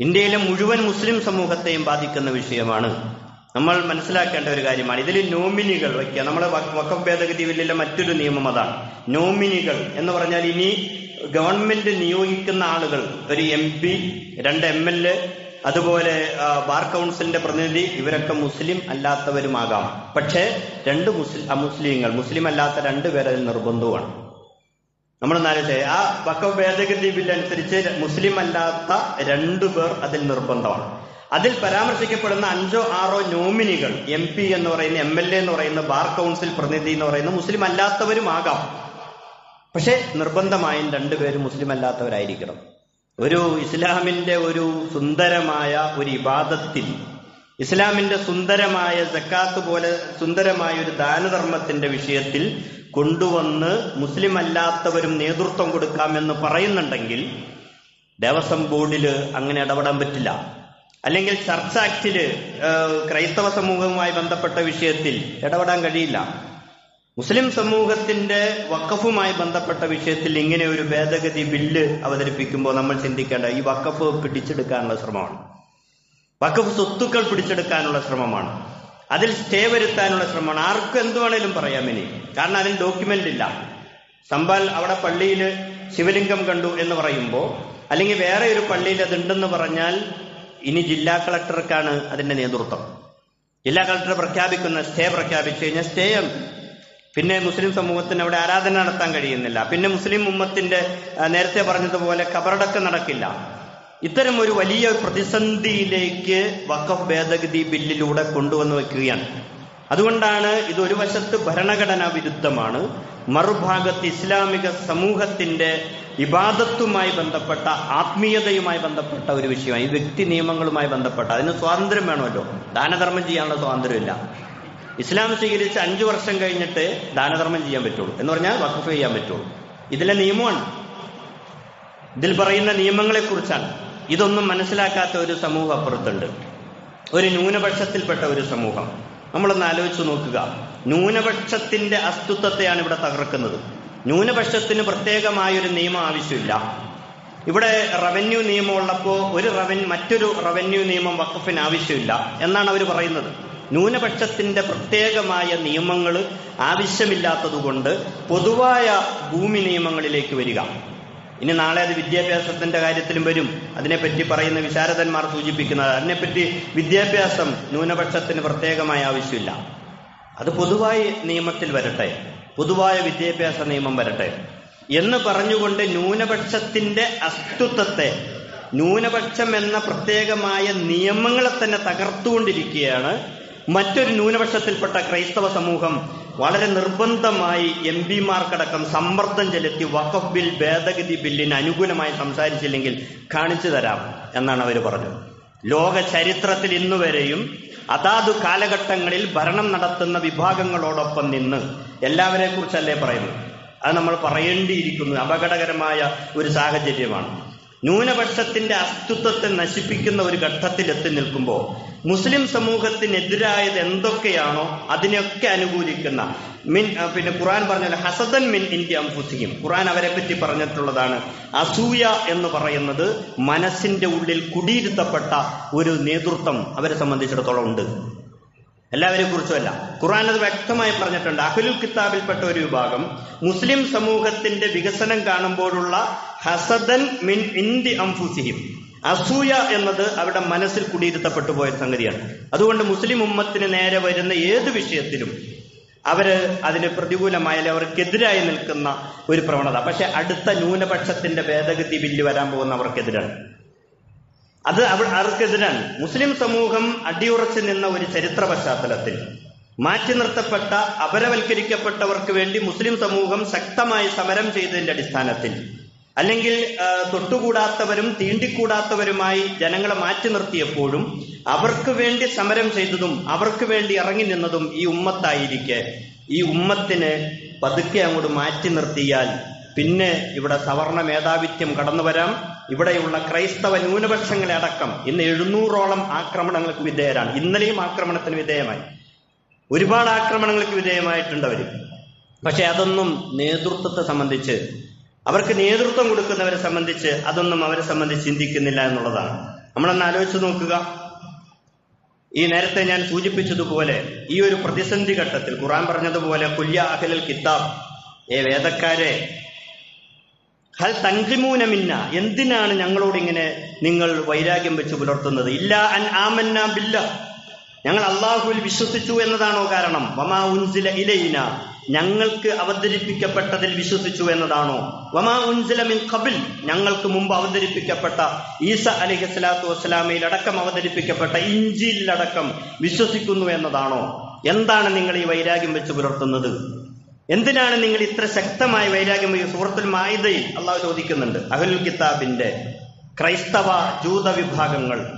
ഇന്ത്യയിലെ മുഴുവൻ മുസ്ലിം സമൂഹത്തെയും ബാധിക്കുന്ന വിഷയമാണ് നമ്മൾ മനസ്സിലാക്കേണ്ട ഒരു കാര്യമാണ്. ഇതിൽ നോമിനികൾ വയ്ക്കുക. നമ്മൾ വക്കം ഭേദഗതി ബില്ലിലെ മറ്റൊരു നിയമം അതാണ്. നോമിനികൾ എന്ന് പറഞ്ഞാൽ ഇനി ഗവൺമെന്റ് നിയോഗിക്കുന്ന ആളുകൾ ഒരു എം പി രണ്ട് എം എൽ എ അതുപോലെ ബാർ കൗൺസിലിന്റെ പ്രതിനിധി ഇവരൊക്കെ മുസ്ലിം അല്ലാത്തവരുമാകാം. പക്ഷേ രണ്ട് മുസ്ലിം അമുസ്ലിങ്ങൾ മുസ്ലിം അല്ലാത്ത രണ്ട് പേരെ നിർബന്ധമാണ് നമ്മൾ നാലേ ആ വക്ക ഭേദഗതി ബില്ല് അനുസരിച്ച് മുസ്ലിം അല്ലാത്ത രണ്ടു പേർ അതിൽ നിർബന്ധമാണ്. അതിൽ പരാമർശിക്കപ്പെടുന്ന അഞ്ചോ ആറോ നോമിനികൾ എം പി എന്ന് പറയുന്ന എം എൽ എ എന്ന് പറയുന്ന ബാർ കൗൺസിൽ പ്രതിനിധി എന്ന് പറയുന്ന മുസ്ലിം അല്ലാത്തവരും അല്ലാത്തവരുമാകാം പക്ഷെ നിർബന്ധമായും രണ്ടുപേരും മുസ്ലിം അല്ലാത്തവരായിരിക്കണം. ഒരു ഇസ്ലാമിന്റെ ഒരു സുന്ദരമായ ഒരു ഇബാദത്തിൽ ഇസ്ലാമിന്റെ സുന്ദരമായ ജക്കാത്ത് പോലെ സുന്ദരമായ ഒരു ദാനധർമ്മത്തിന്റെ വിഷയത്തിൽ കൊണ്ടുവന്ന് മുസ്ലിം അല്ലാത്തവരും നേതൃത്വം കൊടുക്കാമെന്ന് പറയുന്നുണ്ടെങ്കിൽ ദേവസ്വം ബോർഡിൽ അങ്ങനെ ഇടപെടാൻ പറ്റില്ല. അല്ലെങ്കിൽ ചർച്ച് ആക്ടിൽ ക്രൈസ്തവ സമൂഹവുമായി ബന്ധപ്പെട്ട വിഷയത്തിൽ ഇടപെടാൻ കഴിയില്ല. മുസ്ലിം സമൂഹത്തിന്റെ വക്കഫുമായി ബന്ധപ്പെട്ട വിഷയത്തിൽ ഇങ്ങനെ ഒരു ഭേദഗതി ബില്ല് അവതരിപ്പിക്കുമ്പോൾ നമ്മൾ ചിന്തിക്കേണ്ട ഈ വക്കഫ് പിടിച്ചെടുക്കാനുള്ള ശ്രമമാണ്. വക്കഫ് സ്വത്തുക്കൾ പിടിച്ചെടുക്കാനുള്ള ശ്രമമാണ്. അതിൽ സ്റ്റേ വരുത്താനുള്ള ശ്രമമാണ്. ആർക്കും എന്തു വേണേലും പറയാം ഇനി. കാരണം അതിന് ഡോക്യുമെന്റ് ഇല്ല. സമ്പാൽ അവിടെ പള്ളിയിൽ ശിവലിംഗം കണ്ടു എന്ന് പറയുമ്പോൾ അല്ലെങ്കിൽ വേറെ ഒരു പള്ളിയിൽ അതുണ്ടെന്ന് പറഞ്ഞാൽ ഇനി ജില്ലാ കളക്ടർക്കാണ് അതിന്റെ നേതൃത്വം. ജില്ലാ കളക്ടർ പ്രഖ്യാപിക്കുന്ന സ്റ്റേ പ്രഖ്യാപിച്ചു കഴിഞ്ഞാൽ സ്റ്റേ പിന്നെ മുസ്ലിം സമൂഹത്തിന് അവിടെ ആരാധന നടത്താൻ കഴിയുന്നില്ല. പിന്നെ മുസ്ലിം ഉമ്മത്തിന്റെ നേരത്തെ പറഞ്ഞതുപോലെ കബറടക്കം നടക്കില്ല. ഇത്തരം ഒരു വലിയ പ്രതിസന്ധിയിലേക്ക് വഖഫ് ഭേദഗതി ബില്ലിലൂടെ കൊണ്ടുവന്ന് വെക്കുകയാണ്. അതുകൊണ്ടാണ് ഇത് ഒരു വശത്ത് ഭരണഘടനാ വിരുദ്ധമാണ് മറുഭാഗത്ത് ഇസ്ലാമിക സമൂഹത്തിന്റെ ഇബാദത്തുമായി ബന്ധപ്പെട്ട ആത്മീയതയുമായി ബന്ധപ്പെട്ട ഒരു വിഷയമാണ് ഈ വ്യക്തി നിയമങ്ങളുമായി ബന്ധപ്പെട്ട. അതിന് സ്വാതന്ത്ര്യം വേണമല്ലോ. ദാനധർമ്മം ചെയ്യാനുള്ള സ്വാതന്ത്ര്യമില്ല. ഇസ്ലാം സ്വീകരിച്ച് അഞ്ചു വർഷം കഴിഞ്ഞിട്ട് ദാനധർമ്മം ചെയ്യാൻ പറ്റുള്ളൂ. എന്ന് പറഞ്ഞാൽ വഖഫ് ചെയ്യാൻ പറ്റുള്ളൂ. ഇതിലെ നിയമമാണ്. ഇതിൽ പറയുന്ന നിയമങ്ങളെ കുറിച്ചാണ് ഇതൊന്നും മനസ്സിലാക്കാത്ത ഒരു സമൂഹം അപ്പുറത്തുണ്ട്. ഒരു ന്യൂനപക്ഷത്തിൽപ്പെട്ട ഒരു സമൂഹം. നമ്മളൊന്ന് ആലോചിച്ച് നോക്കുക. ന്യൂനപക്ഷത്തിന്റെ അസ്തിത്വത്തെയാണ് ഇവിടെ തകർക്കുന്നത്. ന്യൂനപക്ഷത്തിന് പ്രത്യേകമായൊരു നിയമം ആവശ്യമില്ല. ഇവിടെ റവന്യൂ നിയമം ഉള്ളപ്പോൾ ഒരു റവൻ മറ്റൊരു റവന്യൂ നിയമം വഖഫിന് ആവശ്യമില്ല എന്നാണ് അവർ പറയുന്നത്. ന്യൂനപക്ഷത്തിന്റെ പ്രത്യേകമായ നിയമങ്ങൾ ആവശ്യമില്ലാത്തതുകൊണ്ട് പൊതുവായ ഭൂമി നിയമങ്ങളിലേക്ക് വരിക. ഇനി നാളെ അത് വിദ്യാഭ്യാസത്തിന്റെ കാര്യത്തിലും വരും. അതിനെപ്പറ്റി പറയുന്ന വിശാരദന്മാർ സൂചിപ്പിക്കുന്നത് അതിനെപ്പറ്റി വിദ്യാഭ്യാസം ന്യൂനപക്ഷത്തിന് പ്രത്യേകമായ ആവശ്യമില്ല. അത് പൊതുവായ നിയമത്തിൽ വരട്ടെ. പൊതുവായ വിദ്യാഭ്യാസ നിയമം വരട്ടെ. എന്ന് പറഞ്ഞുകൊണ്ട് ന്യൂനപക്ഷത്തിന്റെ അസ്തിത്വത്തെ ന്യൂനപക്ഷം എന്ന പ്രത്യേകമായ നിയമങ്ങളെ തന്നെ തകർത്തുകൊണ്ടിരിക്കുകയാണ് മറ്റൊരു ന്യൂനപക്ഷത്തിൽപ്പെട്ട ക്രൈസ്തവ സമൂഹം വളരെ നിർബന്ധമായി എം പിമാർക്കടക്കം സമ്മർദ്ദം ചെലുത്തി വഖഫ് ബിൽ ഭേദഗതി ബില്ലിന് അനുകൂലമായി സംസാരിച്ചില്ലെങ്കിൽ കാണിച്ചു തരാം എന്നാണ് അവർ പറഞ്ഞത്. ലോക ചരിത്രത്തിൽ ഇന്നുവരെയും അതാതു കാലഘട്ടങ്ങളിൽ ഭരണം നടത്തുന്ന വിഭാഗങ്ങളോടൊപ്പം നിന്ന് എല്ലാവരെ കുറിച്ചല്ലേ പറയുന്നു അത് നമ്മൾ പറയേണ്ടിയിരിക്കുന്നു. അപകടകരമായ ഒരു സാഹചര്യമാണ്. ന്യൂനപക്ഷത്തിന്റെ അസ്തിത്വത്തെ നശിപ്പിക്കുന്ന ഒരു ഘട്ടത്തിൽ എത്തി നിൽക്കുമ്പോൾ മുസ്ലിം സമൂഹത്തിനെതിരായത് എന്തൊക്കെയാണോ അതിനെയൊക്കെ അനുകൂലിക്കുന്ന മിൻ പിന്നെ ഖുറാൻ പറഞ്ഞ ഹസദൻ മിൻ ഇന്ത്യ അംഫുസിയും ഖുറാൻ അവരെ പറ്റി പറഞ്ഞിട്ടുള്ളതാണ്. അസൂയ എന്ന് പറയുന്നത് മനസ്സിന്റെ ഉള്ളിൽ കുടിയിരുത്തപ്പെട്ട ഒരു നേതൃത്വം അവരെ സംബന്ധിച്ചിടത്തോളം ഉണ്ട്. എല്ലാവരെ കുറിച്ചുമല്ല ഖുർആൻ അത് വ്യക്തമായി പറഞ്ഞിട്ടുണ്ട്. അഹ്ലുൽ കിതാബിൽപ്പെട്ട ഒരു വിഭാഗം മുസ്ലിം സമൂഹത്തിന്റെ വികസനം കാണുമ്പോഴുള്ള ഹസദൻ മിൻ ഇന്ദി അംഫുസിഹിം. അസൂയ എന്നത് അവിടെ മനസ്സിൽ കുടിയിരുത്തപ്പെട്ടു പോയ സംഗതിയാണ്. അതുകൊണ്ട് മുസ്ലിം ഉമ്മത്തിന് നേരെ വരുന്ന ഏത് വിഷയത്തിലും അവർ അതിന് പ്രതികൂലമായ അവർക്കെതിരായി നിൽക്കുന്ന ഒരു പ്രവണത. പക്ഷെ അടുത്ത ന്യൂനപക്ഷത്തിന്റെ ഭേദഗതി ബില്ല് വരാൻ പോകുന്ന അവർക്കെതിരാണ്. അത് അവ- അവർക്കെതിരാണ് മുസ്ലിം സമൂഹം അടിയുറച്ചു നിന്ന ഒരു ചരിത്ര പശ്ചാത്തലത്തിൽ. മാറ്റി നിർത്തപ്പെട്ട അപരവൽക്കരിക്കപ്പെട്ടവർക്ക് വേണ്ടി മുസ്ലിം സമൂഹം ശക്തമായി സമരം ചെയ്തതിന്റെ അടിസ്ഥാനത്തിൽ. അല്ലെങ്കിൽ തൊട്ടുകൂടാത്തവരും തീണ്ടിക്കൂടാത്തവരുമായി ജനങ്ങളെ മാറ്റി നിർത്തിയപ്പോഴും അവർക്ക് വേണ്ടി സമരം ചെയ്തതും അവർക്ക് വേണ്ടി ഇറങ്ങി നിന്നതും ഈ ഉമ്മത്തായിരിക്കെ ഈ ഉമ്മത്തിന് പതുക്കെ അങ്ങോട്ട് മാറ്റി നിർത്തിയാൽ പിന്നെ ഇവിടെ സവർണ മേധാവിത്യം കടന്നു വരാം. ഇവിടെയുള്ള ക്രൈസ്തവ ന്യൂനപക്ഷങ്ങളെ അടക്കം ഇന്ന് എഴുന്നൂറോളം ആക്രമണങ്ങൾക്ക് വിധേയരാണ്. ഇന്നലെയും ആക്രമണത്തിന് വിധേയമായി. ഒരുപാട് ആക്രമണങ്ങൾക്ക് വിധേയമായിട്ടുണ്ട് അവർ പക്ഷെ അതൊന്നും നേതൃത്വത്തെ സംബന്ധിച്ച് അവർക്ക് നേതൃത്വം കൊടുക്കുന്നവരെ സംബന്ധിച്ച് അതൊന്നും അവരെ സംബന്ധിച്ച് ചിന്തിക്കുന്നില്ല എന്നുള്ളതാണ്. നമ്മളൊന്ന് ആലോചിച്ച് നോക്കുക. ഈ നേരത്തെ ഞാൻ സൂചിപ്പിച്ചതുപോലെ ഈ ഒരു പ്രതിസന്ധി ഘട്ടത്തിൽ ഖുറാൻ പറഞ്ഞതുപോലെ കുല്യ അഖലൽ കിതാബ്. ഏ വേദക്കാരെ ഹൽ തങ്കിമൂന മിന്ന. എന്തിനാണ് ഞങ്ങളോട് ഇങ്ങനെ നിങ്ങൾ വൈരാഗ്യം വെച്ച് പുലർത്തുന്നത്? ഇല്ല അൻ ആമന്ന ബില്ല. ഞങ്ങൾ അള്ളാഹുവിൽ വിശ്വസിച്ചു എന്നതാണോ കാരണം? വമാ ഉൻസില ഇലയിന ഞങ്ങൾക്ക് അവതരിപ്പിക്കപ്പെട്ടതിൽ വിശ്വസിച്ചു എന്നതാണോ? വമാ ഉൻസില മിൻ കബിൽ ഞങ്ങൾക്ക് മുമ്പ് അവതരിപ്പിക്കപ്പെട്ട ഈസ അലിഹി സ്വലാത്തു വസ്സലാമയിൽ അടക്കം അവതരിപ്പിക്കപ്പെട്ട ഇഞ്ചിയിലടക്കം വിശ്വസിക്കുന്നു എന്നതാണോ? എന്താണ് നിങ്ങൾ ഈ വൈരാഗ്യം വെച്ച് പുലർത്തുന്നത്? എന്തിനാണ് നിങ്ങൾ ഇത്ര ശക്തമായ വൈരാഗ്യം? സുഹൃത്തുൽ മായിദയിൽ അള്ളാഹു ചോദിക്കുന്നുണ്ട് അഹുൽ കിതാബിന്റെ ക്രൈസ്തവ ജൂത വിഭാഗങ്ങൾ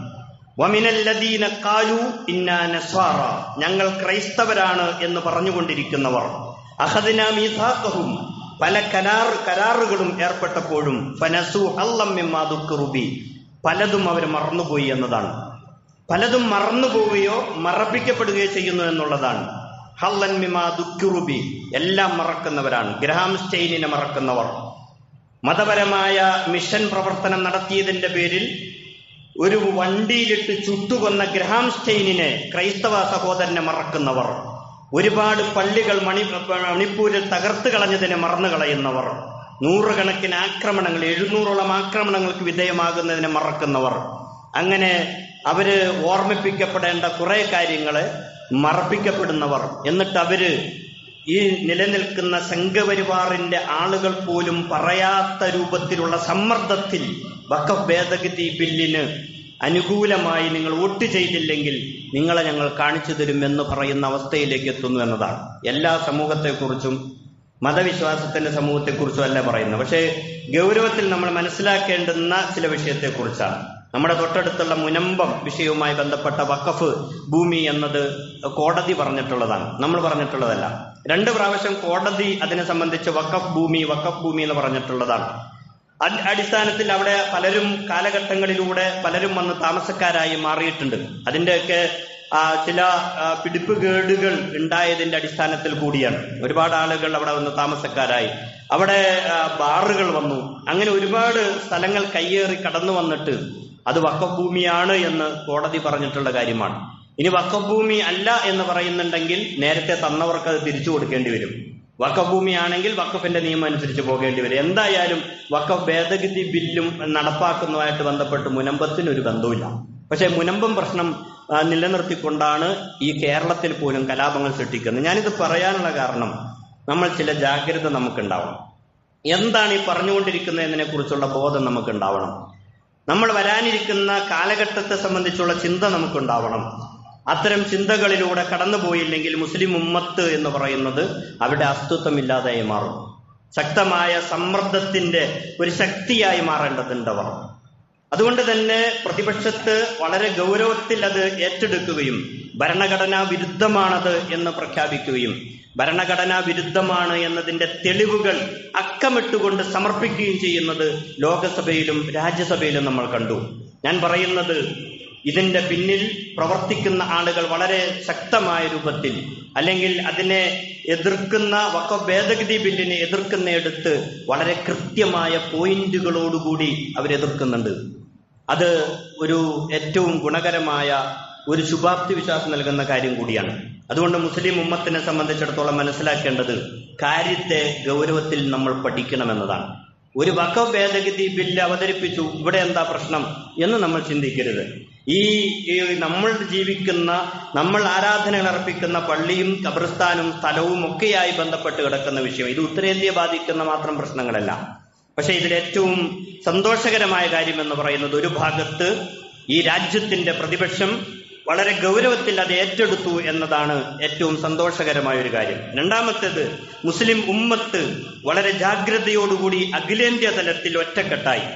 ഞങ്ങൾ ക്രൈസ്തവരാണ് എന്ന് പറഞ്ഞുകൊണ്ടിരിക്കുന്നവർ. അഹദിന മീസാഖഹും. പല കരാർ കരാറുകളും ഏർപ്പെട്ടപ്പോഴും പലതും അവർ മറന്നുപോയി എന്നതാണ്. പലതും മറന്നുപോവുകയോ മറപ്പിക്കപ്പെടുകയോ ചെയ്യുന്നു എന്നുള്ളതാണ്. ഹല്ലൻ മിമാ ദുക്കുറുബി എല്ലാം മറക്കുന്നവരാണ്. ഗ്രഹാം സ്റ്റെയിനിനെ മറക്കുന്നവർ. മതപരമായ മിഷൻ പ്രവർത്തനം നടത്തിയതിന്റെ പേരിൽ ഒരു വണ്ടിയിലിട്ട് ചുട്ടുകൊന്ന ഗ്രഹാം സ്റ്റെയിനിനെ ക്രൈസ്തവ സഹോദരനെ മറക്കുന്നവർ. ഒരുപാട് പള്ളികൾ മണി മണിപ്പൂരിൽ തകർത്ത് കളഞ്ഞതിനെ മറന്നു കളയുന്നവർ. നൂറുകണക്കിന് ആക്രമണങ്ങൾ എഴുന്നൂറോളം ആക്രമണങ്ങൾക്ക് വിധേയമാകുന്നതിനെ മറക്കുന്നവർ. അങ്ങനെ അവർ ഓർമ്മിപ്പിക്കപ്പെടേണ്ട കുറെ കാര്യങ്ങൾ മറപ്പിക്കപ്പെടുന്നവർ. എന്നിട്ട് അവർ ഈ നിലനിൽക്കുന്ന സംഘപരിവാറിന്റെ ആളുകൾ പോലും പറയാത്ത രൂപത്തിലുള്ള സമ്മർദ്ദത്തിൽ വഖഫ് ഭേദഗതി ബില്ലിന് അനുകൂലമായി നിങ്ങൾ വോട്ട് ചെയ്തില്ലെങ്കിൽ നിങ്ങളെ ഞങ്ങൾ കാണിച്ചു തരും എന്ന് പറയുന്ന അവസ്ഥയിലേക്ക് എത്തുന്നു എന്നതാണ്. എല്ലാ സമൂഹത്തെക്കുറിച്ചും മതവിശ്വാസത്തിന്റെ സമൂഹത്തെക്കുറിച്ചും അല്ല പറയുന്നത്. പക്ഷേ ഗൗരവത്തിൽ നമ്മൾ മനസ്സിലാക്കേണ്ടുന്ന ചില വിഷയത്തെക്കുറിച്ചാണ്. നമ്മുടെ തൊട്ടടുത്തുള്ള മുനമ്പം വിഷയവുമായി ബന്ധപ്പെട്ട വഖഫ് ഭൂമി എന്നത് കോടതി പറഞ്ഞിട്ടുള്ളതാണ്. നമ്മൾ പറഞ്ഞിട്ടുള്ളതല്ല. രണ്ട് പ്രാവശ്യം കോടതി അതിനെ സംബന്ധിച്ച് വഖഫ് ഭൂമി വഖഫ് ഭൂമി എന്ന് പറഞ്ഞിട്ടുള്ളതാണ്. അടി- അടിസ്ഥാനത്തിൽ അവിടെ പലരും കാലഘട്ടങ്ങളിലൂടെ പലരും വന്ന് താമസക്കാരായി മാറിയിട്ടുണ്ട്. അതിന്റെയൊക്കെ ചില പിടിപ്പ് പിടിപ്പുകേടുകൾ ഉണ്ടായതിന്റെ അടിസ്ഥാനത്തിൽ കൂടിയാണ്. ഒരുപാട് ആളുകൾ അവിടെ വന്ന് താമസക്കാരായി. അവിടെ ബാറുകൾ വന്നു. അങ്ങനെ ഒരുപാട് സ്ഥലങ്ങൾ കയ്യേറി കടന്നു വന്നിട്ട് അത് വക്കഭൂമിയാണ് എന്ന് കോടതി പറഞ്ഞിട്ടുള്ള കാര്യമാണ്. ഇനി വക്കഭൂമി അല്ല എന്ന് പറയുന്നുണ്ടെങ്കിൽ നേരത്തെ തന്നവർക്ക് അത് തിരിച്ചു കൊടുക്കേണ്ടി വരും. വക്കഭൂമിയാണെങ്കിൽ വക്കഫിന്റെ നിയമം അനുസരിച്ച് പോകേണ്ടി വരും. എന്തായാലും വക്കഫ് ഭേദഗതി ബില്ലും നടപ്പാക്കുന്നതുമായിട്ട് ബന്ധപ്പെട്ട് മുനമ്പത്തിന് ഒരു ബന്ധവുമില്ല. പക്ഷെ മുനമ്പം പ്രശ്നം നിലനിർത്തിക്കൊണ്ടാണ് ഈ കേരളത്തിൽ പോലും കലാപങ്ങൾ സൃഷ്ടിക്കുന്നത്. ഞാനിത് പറയാനുള്ള കാരണം നമ്മൾ ചില ജാഗ്രത നമുക്കുണ്ടാവണം. എന്താണ് ഈ പറഞ്ഞുകൊണ്ടിരിക്കുന്നതിനെ കുറിച്ചുള്ള ബോധം നമുക്കുണ്ടാവണം. നമ്മൾ വരാനിരിക്കുന്ന കാലഘട്ടത്തെ സംബന്ധിച്ചുള്ള ചിന്ത നമുക്കുണ്ടാവണം. അത്തരം ചിന്തകളിലൂടെ കടന്നുപോയില്ലെങ്കിൽ മുസ്ലിം ഉമ്മത്ത് എന്ന് പറയുന്നത് അവിടെ അസ്തിത്വമില്ലാതായി മാറും. ശക്തമായ സമ്മർദ്ദത്തിന്റെ ഒരു ശക്തിയായി മാറേണ്ടതുണ്ട് അവർ അതുകൊണ്ട് തന്നെ പ്രതിപക്ഷത്ത് വളരെ ഗൗരവത്തിൽ അത് ഏറ്റെടുക്കുകയും ഭരണഘടനാ വിരുദ്ധമാണത് എന്ന് പ്രഖ്യാപിക്കുകയും ഭരണഘടനാ വിരുദ്ധമാണ് എന്നതിന്റെ തെളിവുകൾ അക്കമിട്ടുകൊണ്ട് സമർപ്പിക്കുകയും ചെയ്യുന്നത് ലോകസഭയിലും രാജ്യസഭയിലും നമ്മൾ കണ്ടു. ഞാൻ പറയുന്നത് ഇതിന്റെ പിന്നിൽ പ്രവർത്തിക്കുന്ന ആളുകൾ വളരെ ശക്തമായ രൂപത്തിൽ അല്ലെങ്കിൽ അതിനെ എതിർക്കുന്ന വക്ക ഭേദഗതി ബില്ലിനെ എതിർക്കുന്നിടത്ത് വളരെ കൃത്യമായ പോയിന്റുകളോടുകൂടി അവരെതിർക്കുന്നുണ്ട്. അത് ഒരു ഏറ്റവും ഗുണകരമായ ഒരു ശുഭാപ്തി വിശ്വാസം നൽകുന്ന കാര്യം കൂടിയാണ്. അതുകൊണ്ട് മുസ്ലിം ഉമ്മത്തിനെ സംബന്ധിച്ചിടത്തോളം മനസ്സിലാക്കേണ്ടത് കാര്യത്തെ ഗൗരവത്തിൽ നമ്മൾ പഠിക്കണമെന്നതാണ്. ഒരു വഖഫ് ഭേദഗതി ബില്ല് അവതരിപ്പിച്ചു ഇവിടെ എന്താ പ്രശ്നം എന്ന് നമ്മൾ ചിന്തിക്കരുത്. ഈ ഈ നമ്മൾ ജീവിക്കുന്ന നമ്മൾ ആരാധനകൾ അർപ്പിക്കുന്ന പള്ളിയും കബർസ്ഥാനും സ്ഥലവും ഒക്കെയായി ബന്ധപ്പെട്ട് കിടക്കുന്ന വിഷയം. ഇത് ഉത്തരേന്ത്യ ബാധിക്കുന്ന മാത്രം പ്രശ്നങ്ങളല്ല. പക്ഷെ ഇതിൽ ഏറ്റവും സന്തോഷകരമായ കാര്യം എന്ന് പറയുന്നത് ഒരു ഭാഗത്ത് ഈ രാജ്യത്തിന്റെ പ്രതിപക്ഷം വളരെ ഗൗരവത്തിൽ അത് ഏറ്റെടുത്തു എന്നതാണ് ഏറ്റവും സന്തോഷകരമായ ഒരു കാര്യം. രണ്ടാമത്തേത് മുസ്ലിം ഉമ്മത്ത് വളരെ ജാഗ്രതയോടുകൂടി അഖിലേന്ത്യാ തലത്തിൽ ഒറ്റക്കെട്ടായി.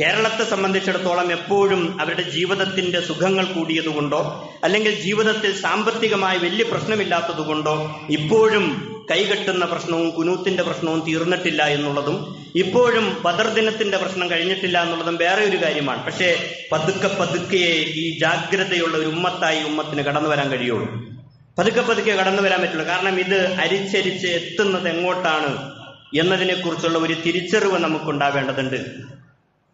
കേരളത്തെ സംബന്ധിച്ചിടത്തോളം എപ്പോഴും അവരുടെ ജീവിതത്തിന്റെ സുഖങ്ങൾ കൂടിയതുകൊണ്ടോ അല്ലെങ്കിൽ ജീവിതത്തിൽ സാമ്പത്തികമായി വലിയ പ്രശ്നമില്ലാത്തതുകൊണ്ടോ ഇപ്പോഴും കൈകെട്ടുന്ന പ്രശ്നവും കുനൂത്തിന്റെ പ്രശ്നവും തീർന്നിട്ടില്ല എന്നുള്ളതും ഇപ്പോഴും ബദർ ദിനത്തിന്റെ പ്രശ്നം കഴിഞ്ഞിട്ടില്ല എന്നുള്ളതും വേറെ ഒരു കാര്യമാണ്. പക്ഷേ പതുക്കെ പതുക്കെയെ ഈ ജാഗ്രതയുള്ള ഒരു ഉമ്മത്തായി ഉമ്മത്തിന് കടന്നു വരാൻ കഴിയുള്ളൂ. പതുക്കെ പതുക്കെ കടന്നു വരാൻ പറ്റുള്ളൂ. കാരണം ഇത് അരിച്ചരിച്ച് എത്തുന്നത് എങ്ങോട്ടാണ് എന്നതിനെക്കുറിച്ചുള്ള ഒരു തിരിച്ചറിവ് നമുക്കുണ്ടാവേണ്ടതുണ്ട്.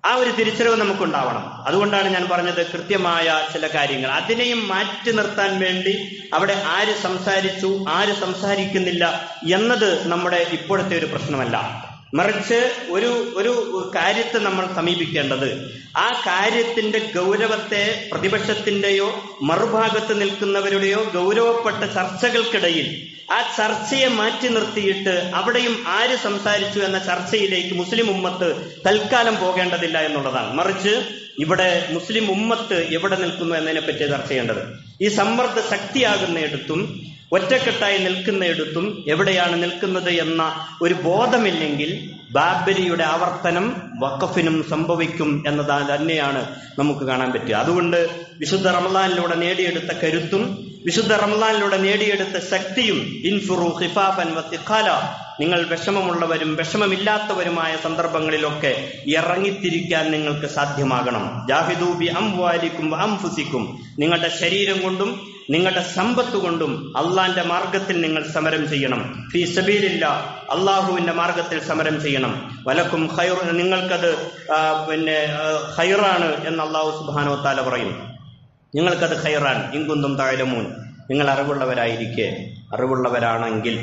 ആ ഒരു തിരിച്ചറിവ് നമുക്കുണ്ടാവണം. അതുകൊണ്ടാണ് ഞാൻ പറഞ്ഞത് കൃത്യമായ ചില കാര്യങ്ങൾ. അതിനെയും മാറ്റി നിർത്താൻ വേണ്ടി അവിടെ ആര് സംസാരിച്ചു ആര് സംസാരിക്കുന്നില്ല എന്നത് നമ്മുടെ ഇപ്പോഴത്തെ ഒരു പ്രശ്നമല്ല. മറിച്ച് ഒരു ഒരു കാര്യത്തെ നമ്മൾ സമീപിക്കേണ്ടത്. ആ കാര്യത്തിന്റെ ഗൗരവത്തെ പ്രതിപക്ഷത്തിന്റെയോ മറുഭാഗത്ത് നിൽക്കുന്നവരുടെയോ ഗൗരവപ്പെട്ട ചർച്ചകൾക്കിടയിൽ ആ ചർച്ചയെ മാറ്റി നിർത്തിയിട്ട് അവിടെയും ആര് സംസാരിച്ചു എന്ന ചർച്ചയിലേക്ക് മുസ്ലിം ഉമ്മത്ത് തൽക്കാലം പോകേണ്ടതില്ല എന്നുള്ളതാണ്. മറിച്ച് ഇവിടെ മുസ്ലിം ഉമ്മത്ത് എവിടെ നിൽക്കുന്നു എന്നതിനെ പറ്റി ചർച്ച ചെയ്യേണ്ടത്. ഈ സമ്മർദ്ദ ശക്തിയാകുന്നിടത്തും ഒറ്റക്കെട്ടായി നിൽക്കുന്നിടത്തും എവിടെയാണ് നിൽക്കുന്നത് എന്ന ഒരു ബോധമില്ലെങ്കിൽ ബാബരിയുടെ ആവർത്തനം വഖഫിനും സംഭവിക്കും എന്നതാ തന്നെയാണ് നമുക്ക് കാണാൻ പറ്റുക. അതുകൊണ്ട് വിശുദ്ധ റംലാനിലൂടെ നേടിയെടുത്ത കരുത്തും വിശുദ്ധ റംലാനിലൂടെ നേടിയെടുത്ത ശക്തിയും ഇൻഫുറു ഹിഫാഫൻ നിങ്ങൾ വിഷമമുള്ളവരും വിഷമമില്ലാത്തവരുമായ സന്ദർഭങ്ങളിലൊക്കെ ഇറങ്ങിത്തിരിക്കാൻ നിങ്ങൾക്ക് സാധ്യമാകണം. ജാഹിദൂബി അംവാലിക്കും അംഫുസിക്കും. നിങ്ങളുടെ ശരീരം കൊണ്ടും നിങ്ങളുടെ സമ്പത്ത് കൊണ്ടും അള്ളാന്റെ മാർഗത്തിൽ നിങ്ങൾ സമരം ചെയ്യണം. ഫീ സബീലില്ല അള്ളാഹുവിന്റെ മാർഗത്തിൽ സമരം ചെയ്യണം. വലക്കും ഹൈർ നിങ്ങൾക്കത് പിന്നെ ഹൈറാണ് എന്ന് അള്ളാഹു സുബാനോ താല പറയും. നിങ്ങൾക്കത് ഹൈറാൻ ഇങ്കുന്തും താഴമൂൻ നിങ്ങൾ അറിവുള്ളവരായിരിക്കെ. അറിവുള്ളവരാണെങ്കിൽ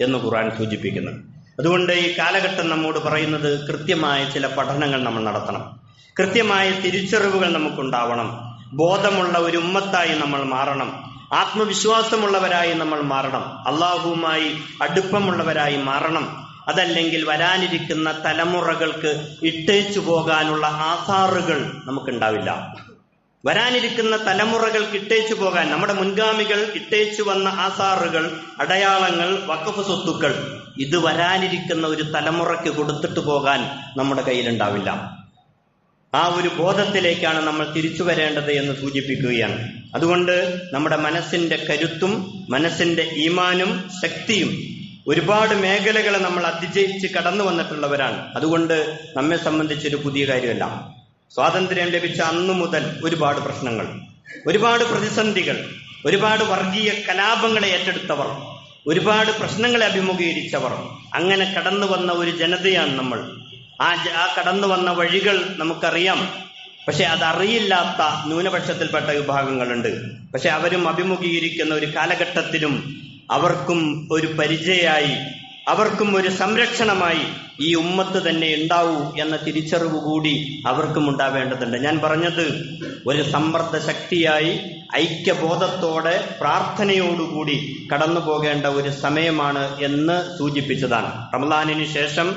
എന്ന് ഖുർആൻ സൂചിപ്പിക്കുന്നത് അതുകൊണ്ട് ഈ കാലഘട്ടം നമ്മോട് പറയുന്നത് കൃത്യമായ ചില പഠനങ്ങൾ നമ്മൾ നടത്തണം. കൃത്യമായ തിരിച്ചറിവുകൾ നമുക്കുണ്ടാവണം. ബോധമുള്ള ഒരു ഉമ്മത്തായി നമ്മൾ മാറണം. ആത്മവിശ്വാസമുള്ളവരായി നമ്മൾ മാറണം. അള്ളാഹുവുമായി അടുപ്പമുള്ളവരായി മാറണം. അതല്ലെങ്കിൽ വരാനിരിക്കുന്ന തലമുറകൾക്ക് ഇട്ടേച്ചു പോകാനുള്ള ആധാറുകൾ നമുക്കുണ്ടാവില്ല. വരാനിരിക്കുന്ന തലമുറകൾ ഇട്ടേച്ചു പോകാൻ നമ്മുടെ മുൻഗാമികൾ ഇട്ടേച്ചു വന്ന ആസാറുകൾ അടയാളങ്ങൾ വക്കഫ് സ്വത്തുക്കൾ ഇത് വരാനിരിക്കുന്ന ഒരു തലമുറയ്ക്ക് കൊടുത്തിട്ട് പോകാൻ നമ്മുടെ കയ്യിലുണ്ടാവില്ല. ആ ഒരു ബോധത്തിലേക്കാണ് നമ്മൾ തിരിച്ചു വരേണ്ടത് എന്ന് സൂചിപ്പിക്കുകയാണ്. അതുകൊണ്ട് നമ്മുടെ മനസ്സിന്റെ കരുത്തും മനസ്സിന്റെ ഈമാനും ശക്തിയും ഒരുപാട് മേഖലകളെ നമ്മൾ അതിജയിച്ച് കടന്നു വന്നിട്ടുള്ളവരാണ്. അതുകൊണ്ട് നമ്മെ സംബന്ധിച്ചൊരു പുതിയ കാര്യമല്ല. സ്വാതന്ത്ര്യം ലഭിച്ച അന്നു മുതൽ ഒരുപാട് പ്രശ്നങ്ങൾ ഒരുപാട് പ്രതിസന്ധികൾ ഒരുപാട് വർഗീയ കലാപങ്ങളെ ഏറ്റെടുത്തവർ ഒരുപാട് പ്രശ്നങ്ങളെ അഭിമുഖീകരിച്ചവർ. അങ്ങനെ കടന്നു വന്ന ഒരു ജനതയാണ് നമ്മൾ. ആ ആ കടന്നു വന്ന വഴികൾ നമുക്കറിയാം. പക്ഷെ അതറിയില്ലാത്ത ന്യൂനപക്ഷത്തിൽപ്പെട്ട വിഭാഗങ്ങളുണ്ട്. പക്ഷെ അവരും അഭിമുഖീകരിക്കുന്ന ഒരു കാലഘട്ടത്തിലും അവർക്കും ഒരു പരിചയമായി അവർക്കും ഒരു സംരക്ഷണമായി ഈ ഉമ്മത്ത് തന്നെ ഉണ്ടാവൂ എന്ന തിരിച്ചറിവ് കൂടി അവർക്കും ഉണ്ടാവേണ്ടതുണ്ട്. ഞാൻ പറഞ്ഞത് ഒരു സമ്മർദ്ദ ശക്തിയായി ഐക്യബോധത്തോടെ പ്രാർത്ഥനയോടുകൂടി കടന്നു പോകേണ്ട ഒരു സമയമാണ് എന്ന് സൂചിപ്പിച്ചതാണ്. റമദാനിന് ശേഷം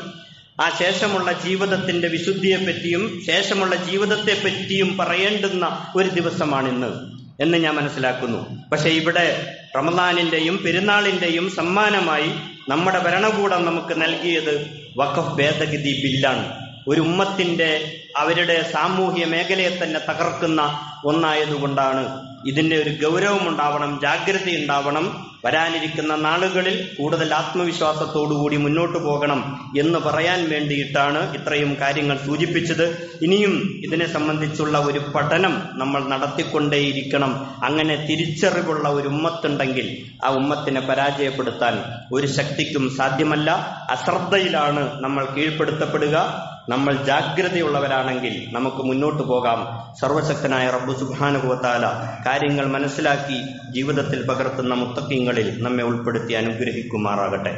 ആ ശേഷമുള്ള ജീവിതത്തിന്റെ വിശുദ്ധിയെപ്പറ്റിയും ശേഷമുള്ള ജീവിതത്തെ പറ്റിയും പറയേണ്ടുന്ന ഒരു ദിവസമാണിന്ന് എന്ന് ഞാൻ മനസ്സിലാക്കുന്നു. പക്ഷെ ഇവിടെ റമദാനിന്റെയും പെരുന്നാളിന്റെയും സമ്മാനമായി നമ്മുടെ ഭരണകൂടം നമുക്ക് നൽകിയത് വഖഫ് ഭേദഗതി ബില്ലാണ്. ഒരു ഉമ്മത്തിന്റെ അവരുടെ സാമൂഹ്യ മേഖലയെ തന്നെ തകർക്കുന്ന ഒന്നായതുകൊണ്ടാണ് ഇതിന്റെ ഒരു ഗൗരവം ഉണ്ടാവണം ജാഗ്രത ഉണ്ടാവണം വരാനിരിക്കുന്ന നാളുകളിൽ കൂടുതൽ ആത്മവിശ്വാസത്തോടുകൂടി മുന്നോട്ട് പോകണം എന്ന് പറയാൻ വേണ്ടിയിട്ടാണ് ഇത്രയും കാര്യങ്ങൾ സൂചിപ്പിച്ചത്. ഇനിയും ഇതിനെ സംബന്ധിച്ചുള്ള ഒരു പഠനം നമ്മൾ നടത്തിക്കൊണ്ടേയിരിക്കണം. അങ്ങനെ തിരിച്ചറിവുള്ള ഒരു ഉമ്മത്തുണ്ടെങ്കിൽ ആ ഉമ്മത്തിനെ പരാജയപ്പെടുത്താൻ ഒരു ശക്തിക്കും സാധ്യമല്ല. അശ്രദ്ധയിലാണ് നമ്മൾ കീഴ്പ്പെടുത്തപ്പെടുക. നമ്മൾ ജാഗ്രതയുള്ളവരാണെങ്കിൽ നമുക്ക് മുന്നോട്ട് പോകാം. സർവശക്തനായ റബ്ബു സുബാനുഭവത്താല കാര്യങ്ങൾ മനസ്സിലാക്കി ജീവിതത്തിൽ പകർത്തുന്ന മുത്തക്കിങ്ങളിൽ നമ്മെ ഉൾപ്പെടുത്തി അനുഗ്രഹിക്കുമാറാകട്ടെ.